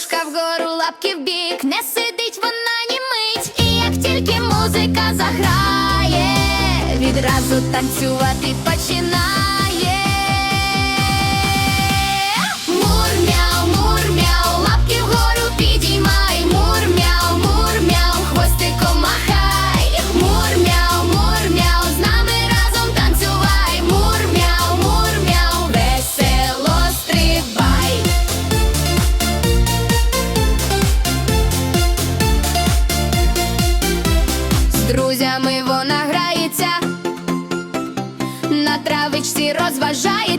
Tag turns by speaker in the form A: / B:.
A: вушка вгору, лапки в бік, не сидить вона ні мить. І як тільки музика заграє, відразу танцювати починає. вона грається, на травичці розважає.